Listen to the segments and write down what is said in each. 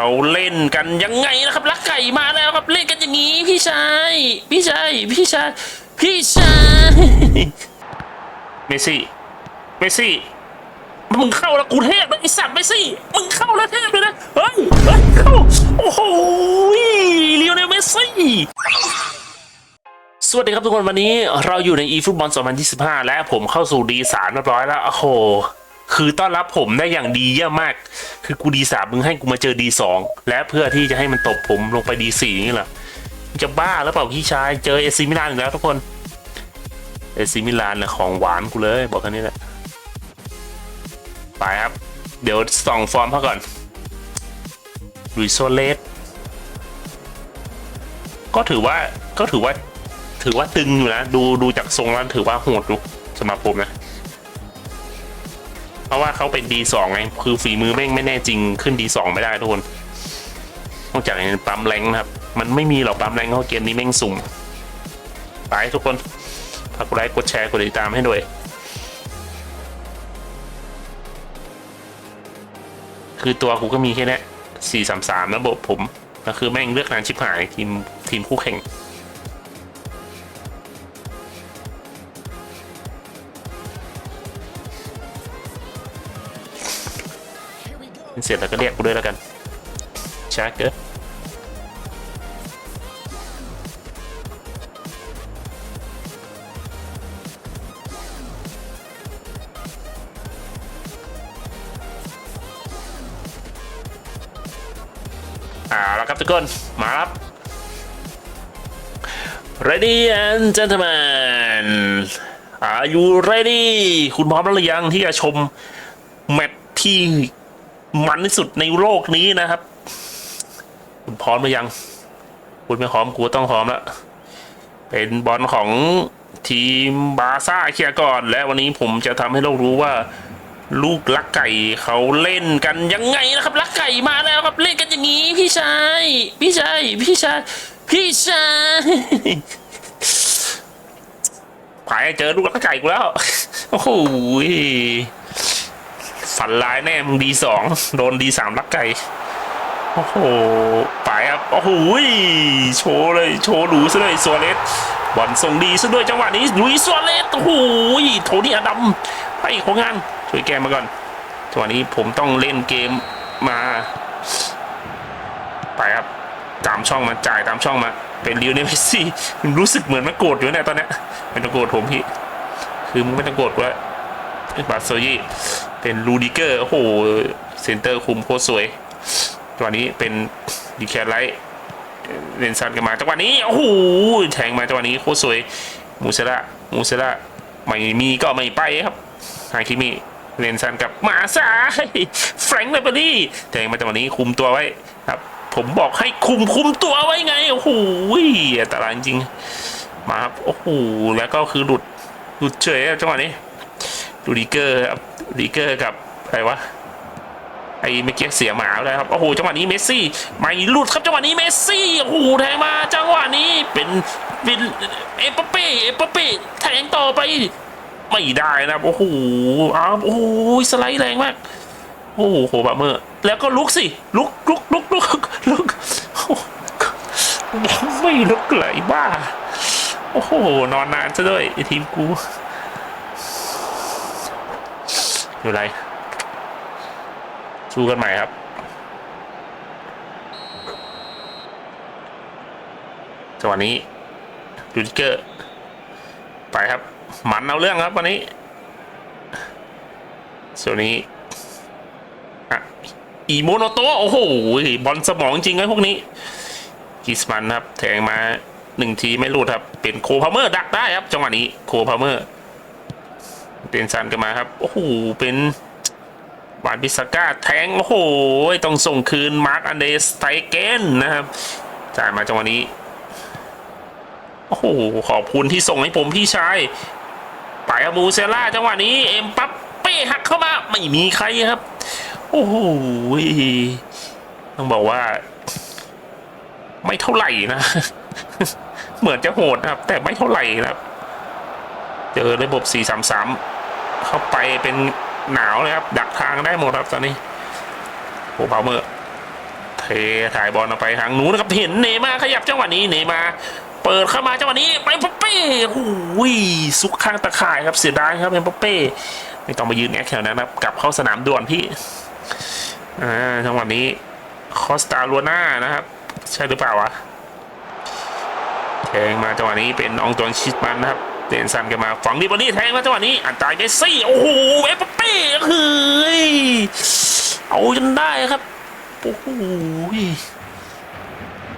เขาเล่นกันยังไงนะครับลักไก่มาแล้วครับเล่นกันอย่างนี้พี่ชายพี่ชายพี่ชายพี่ชายเมสซี่เมสซี่มึงเข้าแล้วกูเทพเลยไอสัตว์เมสซี่มึงเข้าแล้วเทพเลยนะเฮ้ยเฮ้ยเข้าโอ้โหเลียวเนลเมสซี่สวัสดีครับทุกคนวันนี้เราอยู่ใน eFootball 2025 และผมเข้าสู่ D3 เรียบร้อยแล้วโอ้โห คือต้อนรับผมได้อย่างดีเยี่ยมมาก คือกู D3 มึงให้กูมาเจอ D2 และเพื่อที่จะให้มันตบผมลงไป D4 นี่เหรอมึงจะบ้าแล้วเปล่าพี่ชายเจอเอซิมิลานอีกแล้วทุกคนเอซิมิลานนะของหวานกูเลยบอกแค่นี้แหละไปครับ เดี๋ยวส่องฟอร์มเขาก่อนลุยโซเลสก็ถือว่าก็ถือว่าถือว่าตึงอยู่นะ ดูดูจากทรงแล้วถือว่าโหดอยู่สำหรับผมนะ เพราะว่าเขาเป็น D2 ไง คือฝีมือแม่งไม่แน่จริงขึ้น D2 ไม่ได้ทุกคนนอกจากปั๊มแรงนะครับ มันไม่มีหรอกปั๊มแรงเพราะเกมนี้แม่งสุ่มไปทุกคนฝากกดไลค์กดแชร์กดติดตามให้ด้วยคือตัวกูก็มีแค่นี้สี่สามสามระบบผมก็คือแม่งเลือกนานชิบหายทีมทีมคู่แข่ง เสร็จแล้วก็เรียกกูด้วยแล้วกันชาร์เกอร์อ่าแล้วครับทุกคนมาครับ ready and gentlemen are you ready คุณพร้อมแล้วหรือยังที่จะชมแมตช์ที่ มันที่สุดในโลกนี้นะครับ คุณพร้อมหรือยัง คุณไม่พร้อมกูต้องพร้อมแล้วเป็นบอลของทีมบาซ่าเคียร์ก่อน และวันนี้ผมจะทำให้โลกรู้ว่า ลูกลักไก่เขาเล่นกันยังไงนะครับ ลักไก่มาแล้วครับเล่นกันอย่างนี้ พี่ชายพี่ชายพี่ชายพี่ชายผายเจอลูกลักไก่กูแล้ว โอ้โห ฝันร้ายแน่มึงดีสองโดนดีสามลักไก่โอ้โหไปครับโอ้โหโชว์เลยโชว์หรูซะเลยซัวเรสบอลส่งดีซะด้วยจังหวะนี้ลุยซัวเรสโอ้โหโทนี่อดัมไปของงานช่วยแกมาก่อนจังหวะนี้ผมต้องเล่นเกมมา ไปครับตามช่องมาจ่ายตามช่องมา เป็นลิวเนเมสซี่รู้สึกเหมือนมันโกรธอยู่เนี่ยตอนเนี้ยไม่ต้องโกรธผมพี่ คือมึงไม่ต้องโกรธกูแล้วบาโซยี่ เป็นลูดิเกอร์โอ้โหเซนเตอร์คุมโคตรสวยจังหวะนี้เป็นดีแคร์ไลท์เลนซันกันมาจังหวะนี้โอ้โหแทงมาจังหวะนี้โคตรสวยมูเซล่ามูเซล่าไม่มีก็ไม่ไปครับฮาคิมิเลนซันกับมาซาแฟรงค์เลเบอรี่แทงมาจังหวะนี้คุมตัวไว้ครับ ผมบอกให้คุมคุมตัวไว้ไงโอ้โหอันตรายจริงมาครับโอ้โหแล้วก็คือหลุดหลุดเฉยจังหวะนี้ ดูดิเกอร์ครับดิเกอร์กับอะไรวะไอ้เมื่อกี้เสียหมาแล้วครับโอ้โหจังหวะนี้เมสซี่ไม่หลุดครับจังหวะนี้เมสซี่โอ้โหแทงมาจังหวะนี้เป็นเป็นเอปเป้เอปเป้แทงต่อไปไม่ได้นะครับโอ้โหอ้าวโอ้โหสไลด์แรงมากโอ้โหบะเมอร์แล้วก็ลุกสิลุกลุกลุกลุกลุกไม่ลุกเลยบ้าโอ้โหนอนนานซะด้วยไอ้ทีมกู อยู่ไร สู้กันใหม่ครับจังหวะนี้ดูดิเกอร์ ไปครับ หมันเอาเรื่องครับวันนี้ส่วนนี้อะอีโมโนโตะโอ้โหบอลสมองจริงไอ้พวกนี้กิสมันครับ แทงมาหนึ่งทีไม่รูดครับ เป็นโคพาเมอร์ดักได้ครับ จังหวะนี้โคพาเมอร์ เดนซันกันมาครับ โอ้โห เป็นวานพิสก้าแทง โอ้โห ต้องส่งคืน มาร์คอันเดสไตเกนนะครับ จ่ายมาจังหวะนี้ โอ้โห ขอบคุณที่ส่งให้ผมพี่ชายไปอามูเซล่าจังหวะนี้ เอ็มปัปเป้หักเข้ามา ไม่มีใครครับ โอ้โห ต้องบอกว่า ไม่เท่าไหร่นะ เหมือนจะโหดครับ แต่ไม่เท่าไหร่ครับ เจอระบบ 433 เข้าไปเป็นหนาวเลยครับ ดักทางได้หมดครับตอนนี้โอ้เบาเมอร์แทถ่ายบอลออกไปทางนู้นนะครับเห็นเนมาขยับจังหวะนี้เนมาเปิดเข้ามาจังหวะนี้ไปเอ็มบัปเป้โอ้ยซุกข้างตะข่ายครับเสียดายครับเอ็มบัปเป้ไม่ต้องมายืนแอคแถวนั้นนะครับกลับเข้าสนามด่วนพี่อ่าจังหวะนี้คอสตาลัวน่านะครับ ใช่หรือเปล่าวะแทงมาจังหวะนี้เป็นอองตวนชิดมันนะครับ เดนซันกันมาฝังดิบอลนี่แทงมาจังหวะนี้ อันตรายเมสซี่ โอ้โหเอ็มบัปเป้เฮ้ยเอาจนได้ครับ โอ้โห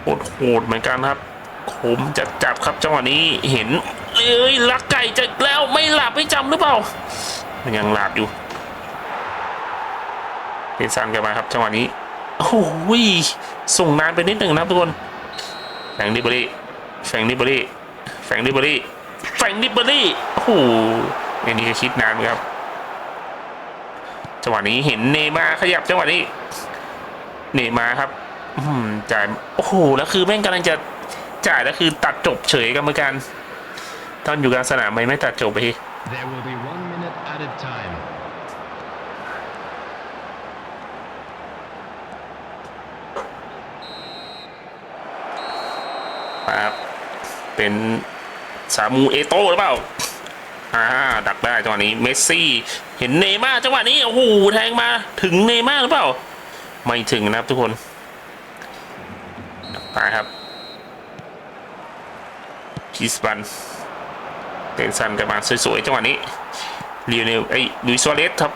โหดโหดเหมือนกันครับผมจะจับครับจังหวะนี้เห็นเอ้ยลักไก่จะแล้วไม่หลับไม่จำหรือเปล่า มันยังหลับอยู่เฮนซันกันมาครับจังหวะนี้โอ้โหส่งนานไปนิดหนึ่งนะครับทุกคนแฟงดิบเบอรี่แฟงดิบเบอรี่แฟงดิบเบอรี่ แฟงดิบเบอรี่โอ้โหอันนี้ก็คิดนานเหมือนกันครับจังหวะนี้เห็นเนย์มาร์ขยับจังหวะนี้ เนย์มาร์ครับอืมจ่ายโอ้โหแล้วคือแม่งกำลังจะจ่ายแล้วคือตัดจบเฉยกรรมการตอนอยู่กลางสนามไม่ไม่ตัดจบไปที There will be one minute added time. ครับเป็น สามูเอโต้หรือเปล่าอ่าดักได้จังหวะนี้เมสซี่ เห็นเนย์มาจังหวะนี้โอ้โหแทงมาถึงเนย์มาหรือเปล่า ไม่ถึงนะครับทุกคนไปครับพีสบันเตนซันกันมาสวยๆจังหวะนี้เลียเนลไอ้ลุยซัวเรสครับ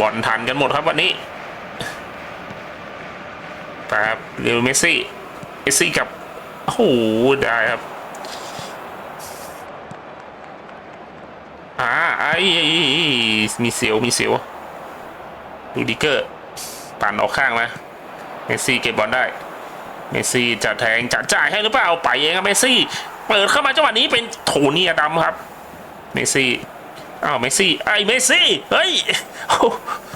บอลทันกันหมดครับวันนี้ไปครับเรียวเมสซี่เมสซี่กับ โอ้โหได้ครับอ่าไอ้มีเสียวมีเสียวดูดิเกอร์ปั่นออกข้างมาเมสซี่เก็บบอลได้ เมสซี่จะแทงจะจ่ายให้หรือเปล่าไปเองครับเมสซี่ เปิดเข้ามาจังหวะนี้เป็นโทนี่ดัมครับ เมสซี่อ้าวเมสซี่ไอ้เมสซี่เฮ้ยโอ้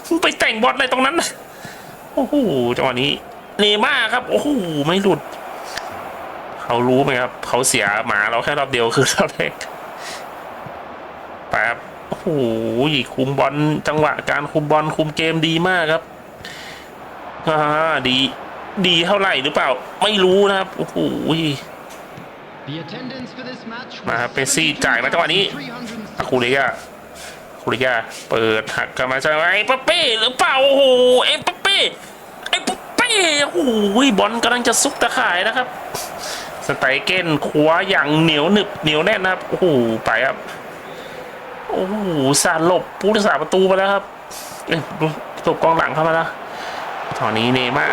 มึงไปแต่งบอลอะไรตรงนั้นนะโอ้โหจังหวะนี้เนม่าครับ โอ้โหไม่หลุด เขารู้ไหมครับ เขาเสียหมาเราแค่รอบเดียวคือรอบแรกไปครับโอ้โหคุมบอลจังหวะการคุมบอลคุมเกมดีมากครับอ่าดี ดีเท่าไหร่หรือเปล่า ไม่รู้นะครับโอ้โห The attendance for this match มาครับ was เมสซี่จ่ายมาจังหวะนี้อาคูเรียคูเรียเปิดหักกลับมาใช่ไหมไอ้ปะเป้หรือเปล่าโอ้โหไอ้ปะเป้ไอ้ปะเป้โอ้โหบอลกำลังจะซุกตะข่ายนะครับ สไตรเก้นคว้าอย่างเหนียวหนึบเหนียวแน่นนะครับ โอ้โห ไปครับ โอ้โหสารหลบผู้รักษาประตูไปแล้วครับเอ้ยหลบกองหลังเข้ามาแล้วตอนนี้เนยมา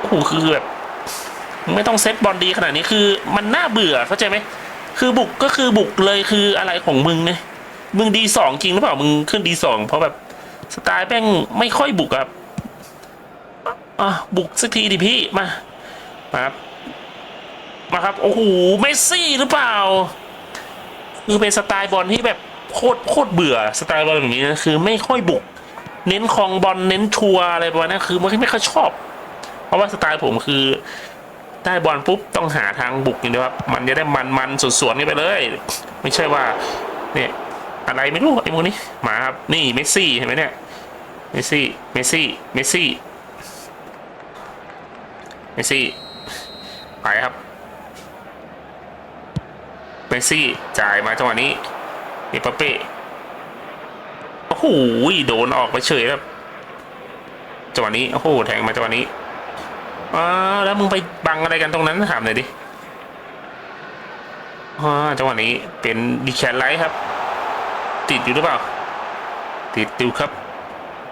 โอ้โหคือแบบไม่ต้องเซตบอลดีขนาดนี้คือ มันน่าเบื่อเข้าใจไหม คือบุกก็คือบุกเลยคืออะไรของมึงเนี่ย มึงดีสองจริงหรือเปล่า มึงขึ้นดีสองเพราะแบบสไตล์แม่งไม่ค่อยบุกครับอะบุกสักทีดิพี่มามาครับ มาครับ โอ้โหเมสซี่หรือเปล่า คือเป็นสไตล์บอลที่แบบโคตรโคตรเบื่อสไตล์บอลแบบนี้นะคือไม่ค่อยบุก เน้นคองบอลเน้นชัวร์อะไรประมาณนั้นคือไม่ไม่ค่อยชอบ เพราะว่าสไตล์ผมคือได้บอลปุ๊บต้องหาทางบุกอย่างเดียวครับมันจะได้มันมันสวนๆกันไปเลย ไม่ใช่ว่าเนี่ยอะไรไม่รู้ไอ้พวกนี้มาครับนี่เมสซี่เห็นไหมเนี่ยเมสซี่เมสซี่เมสซี่เมสซี่ไปครับ เมสซี่จ่ายมาจังหวะนี้เอปเป้โอ้โหโดนออกไปเฉยครับจังหวะนี้โอ้โหแทงมาจังหวะนี้อ่าแล้วมึงไปบังอะไรกันตรงนั้นถามหน่อยดิอ่าจังหวะนี้เป็นดีแคนไลท์ครับ ติดอยู่หรือเปล่า ติดอยู่ครับ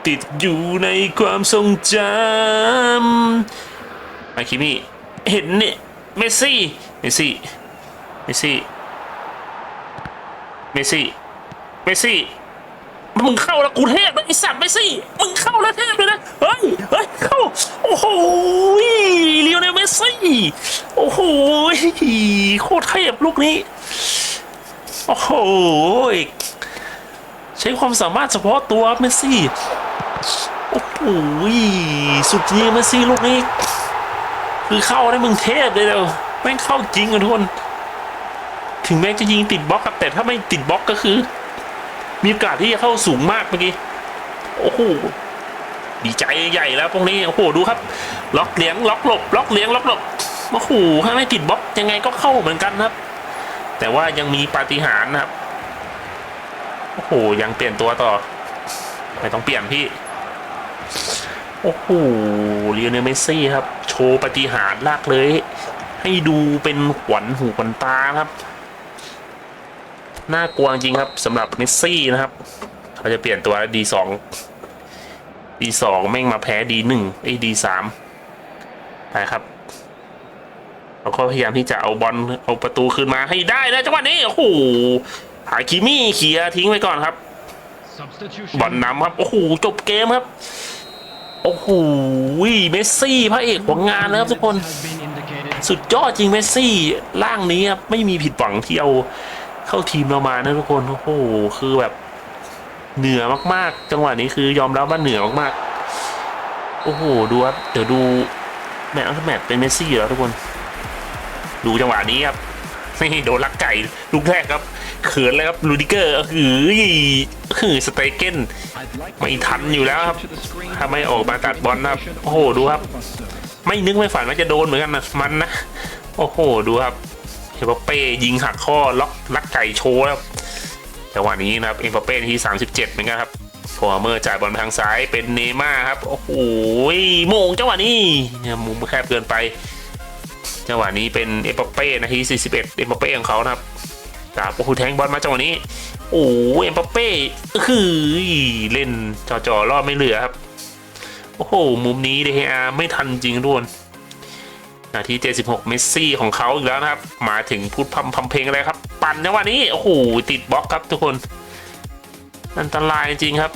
ติดอยู่ในความทรงจำอาคิมิเห็นเนี่ยเมสซี่เมสซี่เมสซี่ เมสซี่ เมสซี่ มึงเข้าแล้วกูเทพนะไอสัตว์เมสซี่ มึงเข้าแล้วเทพเลยนะ เฮ้ย เฮ้ย เข้า โอ้โหเลียวเนลเมสซี่ โอ้โห โคตรเทพลูกนี้ โอ้โห ใช้ความสามารถเฉพาะตัวเมสซี่ โอ้โห สุดจริงเมสซี่ลูกนี้ คือเข้าได้มึงเทพเลยเดียวแม่งเข้าจริงอะทุกคน ถึงแม้จะยิงติดบล็อกครับแต่ถ้าไม่ติดบล็อกก็คือ มีโอกาสที่จะเข้าสูงมากเมื่อกี้โอ้โหดีใจใหญ่แล้วพวกนี้โอ้โหดูครับ ล็อกเลี้ยงล็อกหลบล็อกเลี้ยงล็อกหลบโอ้โหถ้าไม่ติดบล็อกยังไงก็เข้าเหมือนกันครับ แต่ว่ายังมีปาฏิหาริย์นะครับโอ้โหยังเปลี่ยนตัวต่อไม่ต้องเปลี่ยนพี่โอ้โหเลียนเมสซี่ครับ โชว์ปาฏิหาริย์ลากเลย ให้ดูเป็นขวัญหูขวัญตาครับ น่ากลัวจริงครับสำหรับเมสซี่นะครับเขาจะเปลี่ยนตัวดีสองดีสองแม่งมาแพ้ดีหนึ่งไอ้ดีสามไปครับเราก็พยายามที่จะเอาบอลเอาประตูคืนมาให้ได้นะจังหวะนี้โอ้โหหาคิมี่เคลียร์ทิ้งไว้ก่อนครับ Substitution. บอลนำครับโอ้โหจบเกมครับโอ้โหเมสซี่พระเอกของงานแล้วครับทุกคน Has been indicated. สุดยอดจริงเมสซี่ร่างนี้ครับไม่มีผิดหวังที่เอา เข้าทีมเรามานะทุกคนโอ้โหคือแบบ เหนือมากๆ จังหวะนี้คือยอมรับว่าเหนือมากๆ โอ้โหดูครับเดี๋ยวดูแมตช์อัลเทอร์เป็นเมสซี่อยู่แล้วทุกคน ดูจังหวะนี้ครับนี่โดนลักไก่ลูกแรกครับ เขินเลยครับลูดิเกอร์ก็คือคือสเตเกนไม่ทันอยู่แล้วครับถ้าไม่ออกมาตัดบอลนะครับ โอ้โหดูครับ ไม่นึกไม่ฝันว่าจะโดนเหมือนกันนะมันนะ โอ้โหดูครับ เอ็มบัปเป้ยิงหักข้อล็อกลักไก่โชว์แล้วจังหวะนี้นะครับเอ็มบัปเป้ที่ 37เหมือนกันครับฟอร์เมอร์จ่ายบอลไปทางซ้ายเป็นเนม่าครับโอ้โหโมงจังหวะนี้มุมแคบเกินไป จังหวะนี้เป็นเอ็มบัปเป้นาที41เอ็มบัปเป้ของเขานะครับจากโอ้โหแทงบอลมาจังหวะนี้ โอ้เอ็มบัปเป้คือเล่นจ่อๆรอบไม่เหลือครับ โอ้โหมุมนี้เดฮอาไม่ทันจริงทุกคน นาที 76 เมสซี่ของเขาอีกแล้วนะครับ มาถึงพูดพัมพัมเพลงอะไรครับ ปั่นจังหวะนี้ โอ้โห ติดบล็อกครับทุกคน อันตรายจริงครับ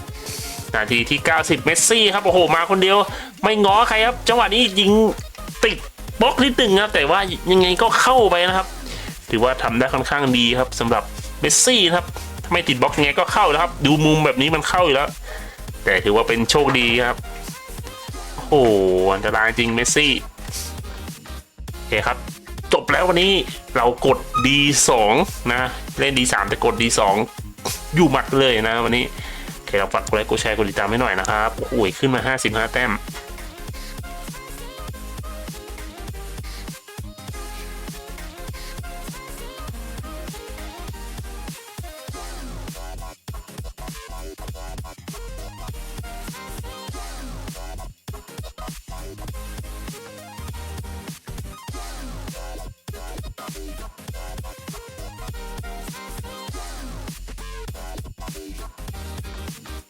นาทีที่ 90 เมสซี่ครับ โอ้โห มาคนเดียว ไม่ง้อใครครับ จังหวะนี้ยิงติดบล็อกนิดหนึ่งครับ แต่ว่ายังไงก็เข้าไปนะครับ ถือว่าทำได้ค่อนข้างดีครับสำหรับเมสซี่ครับ ถ้าไม่ติดบล็อกยังไงก็เข้าแล้วครับ ดูมุมแบบนี้มันเข้าอยู่แล้ว แต่ถือว่าเป็นโชคดีครับ โอ้โห อันตรายจริงเมสซี่ เคครับ จบแล้ววันนี้เรากด D2 นะ เล่น D3 แต่กด D2 อยู่หมัดเลยนะวันนี้โอเคเราฝากกดไลค์กดแชร์กดติดตามให้หน่อยนะครับโอ้ยขึ้นมา 55 แต้ม